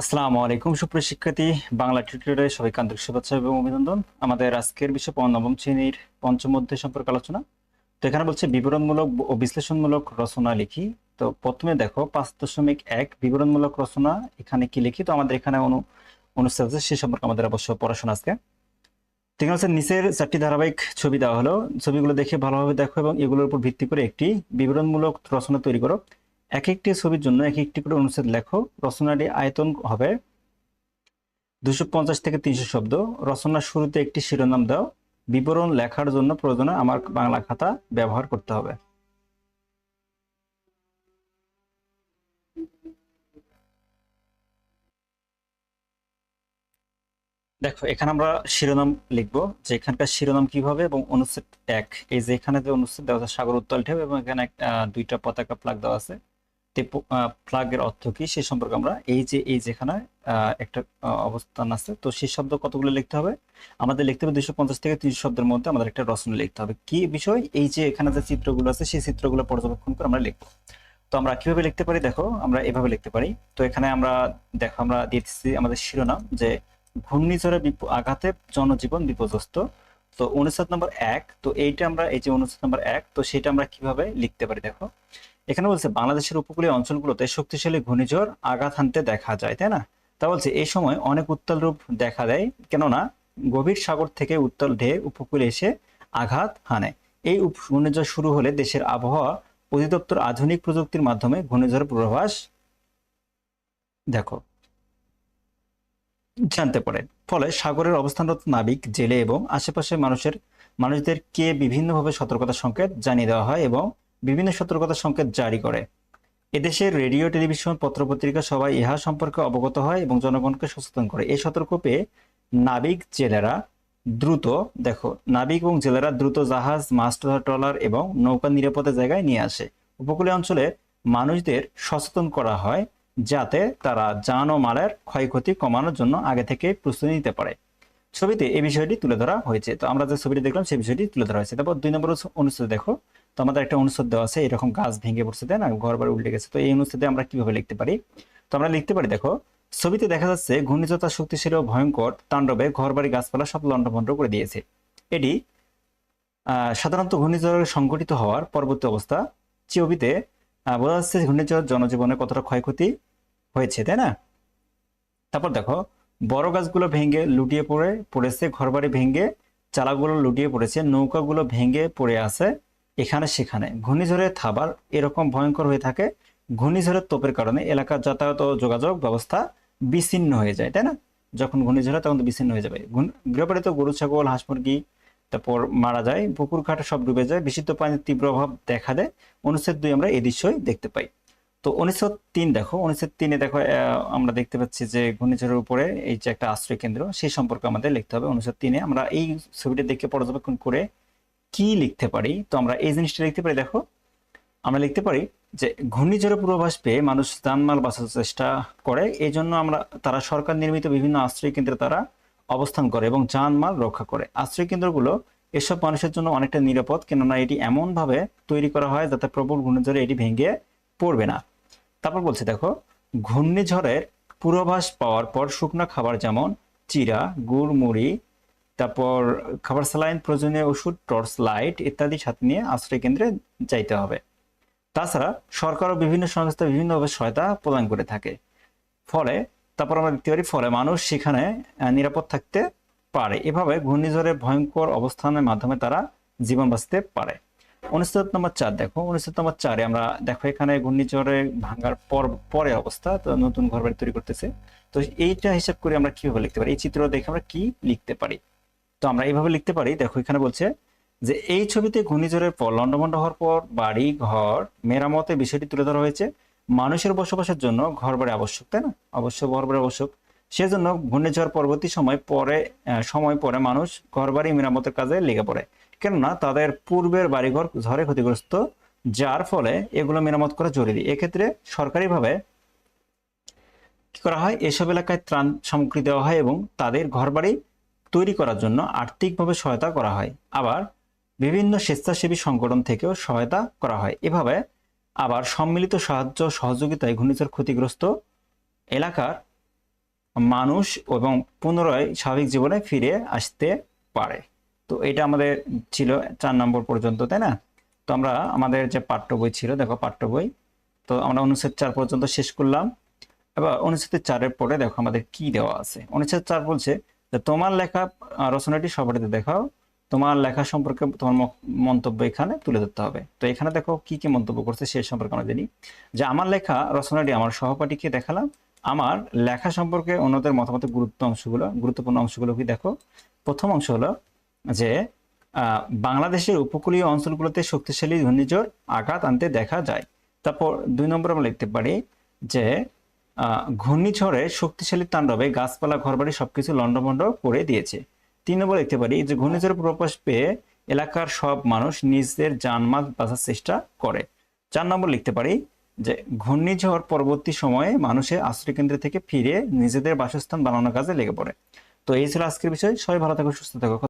আসসালামু আলাইকুম, সুপ্রিয় শিক্ষার্থী। বাংলা টিউটোরিয়ালে সবাইকে আন্তরিক শুভেচ্ছা এবং অভিনন্দন। আমাদের আজকের বিষয় নবম শ্রেণির পঞ্চম অধ্যায় সম্পর্কে আলোচনা। তো এখানে বলছে, বিবরণমূলক ও বিশ্লেষণমূলক রচনা লিখি। তো প্রথমে দেখো, পাঁচ দশমিক এক, বিবরণমূলক রচনা। এখানে কি লিখি? তো আমাদের এখানে অনু অনুষ্ঠান আছে, সে সম্পর্কে আমাদের অবশ্য পড়াশোনা আজকে। তো এখানে হচ্ছে নিচের চারটি ধারাবাহিক ছবি দেওয়া হলো। ছবিগুলো দেখে ভালোভাবে দেখো এবং এগুলোর উপর ভিত্তি করে একটি বিবরণমূলক রচনা তৈরি করো। এক একটি ছবির জন্য এক একটি করে অনুচ্ছেদ লেখো। রচনাটি আয়তন হবে দুশো পঞ্চাশ থেকে তিনশো শব্দ। রচনার শুরুতে একটি শিরোনাম দাও। বিবরণ লেখার জন্য প্রয়োজনে আমার বাংলা খাতা ব্যবহার করতে হবে। দেখো, এখানে আমরা শিরোনাম লিখব। যে এখানকার শিরোনাম কীভাবে এবং অনুচ্ছেদ এক। এই যে এখানে যে অনুচ্ছেদ দেওয়া আছে, সাগর উত্তাল ঢেউ এবং এখানে দুইটা পতাকা প্লাগ দেওয়া আছে। ফ্ল্যাগের অর্থ কি? সেই সম্পর্কে আমরা এই যে, এই যেখানে একটা অবস্থান আছে, তো সেই শব্দ কতগুলো লিখতে হবে? আমাদের লিখতে হবে দুইশো পঞ্চাশ থেকে তিনশো শব্দের মধ্যে আমাদের একটা রচনা লিখতে হবে। কি বিষয়? এই যে এখানে যে চিত্রগুলো আছে, সেই চিত্রগুলো পর্যবেক্ষণ করে আমরা লিখব। তো আমরা কীভাবে লিখতে পারি? দেখো, আমরা এভাবে লিখতে পারি। তো এখানে আমরা, দেখো, আমরা দিয়েছি আমাদের শিরোনাম যে ঘূর্ণিঝড়ের বিপ- আঘাতে জনজীবন বিপর্যস্ত। তো অনুচ্ছেদ নম্বর এক, তো এইটা আমরা, এই যে অনুচ্ছেদ নম্বর এক, তো সেটা আমরা কীভাবে লিখতে পারি? দেখো এখানে বলছে, বাংলাদেশের উপকূলীয় অঞ্চলগুলোতে শক্তিশালী ঘূর্ণিঝড় আঘাত হানতে দেখা যায়, তাই না? তা বলছে, এই সময় অনেক উত্তাল রূপ দেখা দেয়, কেননা গভীর সাগর থেকে উত্তাল ঢেউ উপকূলে এসে আঘাত হানে। এই ঘূর্ণিঝড় শুরু হলে দেশের আবহাওয়া অধিদপ্তর আধুনিক প্রযুক্তির মাধ্যমে ঘূর্ণিঝড় পূর্বাভাস দেখো, জানতে পারে। ফলে সাগরের অবস্থানরত নাবিক, জেলে এবং আশেপাশের মানুষের মানুষদেরকে বিভিন্নভাবে সতর্কতা সংকেত জানিয়ে দেওয়া হয় এবং বিভিন্ন সতর্কতা সংকেত জারি করে। এদেশের রেডিও, টেলিভিশন, পত্রপত্রিকা সবাই ইহা সম্পর্কে অবগত হয় এবং জনগণকে সচেতন করে। এই সতর্ক পেয়ে নাবিক জেলেরা দ্রুত, দেখো, নাবিক এবং জেলেরা দ্রুত জাহাজ মাছ ট্রলার এবং নৌকা নিরাপদে জায়গায় নিয়ে আসে। উপকূলীয় অঞ্চলে মানুষদের সচেতন করা হয় যাতে তারা যান ও মালের ক্ষয়ক্ষতি কমানোর জন্য আগে থেকে প্রস্তুতি নিতে পারে। ছবিতে এই বিষয়টি তুলে ধরা হয়েছে। তো আমরা যে ছবিটি দেখলাম সেই বিষয়টি তুলে ধরা হয়েছে। তারপর দুই নম্বর অনুচ্ছেদ দেখো। তো আমাদের একটা অনুচ্ছেদ দেওয়া আছে, এরকম গাছ ভেঙে পড়ছে, তাই না? ঘর বাড়ি উল্টে গেছে। তো এই অনুচ্ছেদে আমরা কীভাবে লিখতে পারি? তো আমরা লিখতে পারি, দেখো, ছবিতে দেখা যাচ্ছে ঘূর্ণিঝড় তার শক্তিশালী ও ভয়ঙ্কর তাণ্ডবে ঘর বাড়ি গাছপালা সব লণ্ডভণ্ড করে দিয়েছে। এটি সাধারণত ঘূর্ণিঝড় সংঘটিত হওয়ার পরবর্তী অবস্থা। ছবিতে বোঝা যাচ্ছে ঘূর্ণিঝড় জনজীবনে কতটা ক্ষয়ক্ষতি হয়েছে, তাই না? তারপর দেখো, বড় গাছগুলো ভেঙে লুটিয়ে পড়ে, পড়েছে, ঘরবাড়ি ভেঙে চালাগুলো লুটিয়ে পড়েছে, নৌকাগুলো ভেঙে পড়ে আছে। এখানে সেখানে। ঘূর্ণিঝড়ের থাবার এরকম ভয়ঙ্কর হয়ে থাকে। ঘূর্ণিঝড়ের তোপের কারণে এলাকার যাতায়াত ও যোগাযোগ ব্যবস্থা বিচ্ছিন্ন হয়ে যায়, তাই না? যখন ঘূর্ণিঝড়, তখন তো বিচ্ছিন্ন হয়ে যাবে। গৃহপালিত গরু, ছাগল, হাঁস, মুরগি, তারপর মারা যায়। পুকুর ঘাটে সব ডুবে যায়। বিশুদ্ধ পানির তীব্র অভাব দেখা দেয়। অনুচ্ছেদ দুই আমরা এই দৃশ্যই দেখতে পাই। তো উনিশশো তিন দেখো। উনিশশো তিনে দেখো আমরা দেখতে পাচ্ছি যে ঘূর্ণিঝড়ের উপরে এই যে একটা আশ্রয় কেন্দ্র সেই সম্পর্কে আমাদের লিখতে হবে। উনিশশো তিনে আমরা এই ছবিটা দেখে পর্যবেক্ষণ করে কি লিখতে পারি? তো আমরা এই জিনিসটা লিখতে পারি, দেখো। আমরা লিখতে পারি যে ঘূর্ণিঝড়ের পূর্বাভাস পেয়ে মানুষ জানমাল বাঁচার চেষ্টা করে এই জন্য আমরা, তারা সরকার নির্মিত বিভিন্ন আশ্রয় কেন্দ্রে তারা অবস্থান করে এবং জানমাল রক্ষা করে। আশ্রয় কেন্দ্রগুলো এসব মানুষের জন্য অনেকটা নিরাপদ, কেননা এটি এমনভাবে তৈরি করা হয় যাতে প্রবল ঘূর্ণিঝড়ে এটি ভেঙে পড়বে না। তারপর বলছে, দেখো, ঘূর্ণিঝড়ের পূর্বাভাস পাওয়ার পর শুকনো খাবার যেমন চিরা গুড়, মুড়ি তারপর খাবার স্যালাইন, প্রয়োজনীয় ওষুধ, টর্চ লাইট ইত্যাদি সাথে নিয়ে আশ্রয় কেন্দ্রে যাইতে হবে। তাছাড়া সরকারও বিভিন্ন সংস্থা বিভিন্নভাবে সহায়তা প্রদান করে থাকে। ফলে, তারপর আমরা দেখতে পারি, ফলে মানুষ সেখানে নিরাপদ থাকতে পারে। এভাবে ঘূর্ণিঝড়ের ভয়ঙ্কর অবস্থানের মাধ্যমে তারা জীবন বাঁচতে পারে। অনুচ্ছেদ নম্বর চার, দেখো। অনুচ্ছেদ নম্বর চারে আমরা দেখো, এখানে ঘূর্ণিঝড়ে ভাঙার পর, পরে অবস্থা, তো নতুন ঘর বাড়ি তৈরি করতেছে। তো এইটা হিসাব করে আমরা কীভাবে লিখতে পারি? এই চিত্র দেখে আমরা কি লিখতে পারি? তো আমরা এইভাবে লিখতে পারি, দেখো এখানে বলছে যে এই ছবিতে ঘূর্ণিঝড়ের পর লন্ডভন্ড হওয়ার পর বাড়ি, ঘর মেরামতের বিষয়টি তুলে ধরা হয়েছে। মানুষের বসবাসের জন্য ঘর বাড়ি আবশ্যক, তাই না? অবশ্য ঘর বাড়ি আবশ্যক। সেজন্য ঘূর্ণিঝড় পরবর্তী সময় পরে সময় পরে মানুষ ঘর বাড়ি মেরামতের কাজে লেগে পড়ে। কেননা তাদের পূর্বের বাড়িঘর ঝড়ে ক্ষতিগ্রস্ত, যার ফলে এগুলো মেরামত করা জরুরি। এক্ষেত্রে সরকারিভাবে কি করা হয়? এসব এলাকায় ত্রাণ সামগ্রী দেওয়া হয় এবং তাদের ঘরবাড়ি তৈরি করার জন্য আর্থিকভাবে সহায়তা করা হয়। আবার বিভিন্ন স্বেচ্ছাসেবী সংগঠন থেকেও সহায়তা করা হয়। এভাবে আবার সম্মিলিত সাহায্য, সহযোগিতায় ঘূর্ণিঝড় ক্ষতিগ্রস্ত এলাকার মানুষ এবং পুনরায় স্বাভাবিক জীবনে ফিরে আসতে পারে। তো এটা আমাদের ছিল চার নম্বর পর্যন্ত, তাই না? তো আমরা আমাদের যে পাঠ্য বই ছিল, দেখো পাঠ্য বই। তো আমরা অনুচ্ছেদ চার পর্যন্ত শেষ করলাম। এবার অনুচ্ছেদ চারের পরে দেখো আমাদের কি দেওয়া আছে। অনুচ্ছেদ চার বলছে তোমার লেখা রচনাটি সবাইতে দেখাও। তোমার লেখা সম্পর্কে তোমার মন্তব্য এখানে তুলে ধরতে হবে। তো এখানে দেখো কি কি মন্তব্য করছে সে সম্পর্কে আমরা জানি। যে আমার লেখা, রচনাটি আমার সহপাঠীকে দেখালাম। আমার লেখা সম্পর্কে অন্যদের মতামতের গুরুত্ব অংশগুলো, গুরুত্বপূর্ণ অংশগুলো কি দেখো? প্রথম অংশ হলো যে বাংলাদেশের উপকূলীয় অঞ্চলগুলোতে শক্তিশালী ঘূর্ণিঝড় আঘাত আনতে দেখা যায়। তারপর দুই নম্বর আমরা লিখতে পারি যে আহ, ঘূর্ণিঝড়ে শক্তিশালী তাণ্ডবে গাছপালা ঘরবাড়ি সবকিছু লন্ডভন্ড করে দিয়েছে। তিন নম্বর লিখতে পারি যে ঘূর্ণিঝড়ের প্রকাশ পেয়ে এলাকার সব মানুষ নিজেদের জানমাল বাঁচার চেষ্টা করে। চার নম্বর লিখতে পারি যে ঘূর্ণিঝড় পরবর্তী সময়ে মানুষের আশ্রয়কেন্দ্র থেকে ফিরে নিজেদের বাসস্থান বানানোর কাজে লেগে পড়ে। তো এই ছিল আজকের বিষয়। সবাই ভালো থাকো সুস্থ থাকো।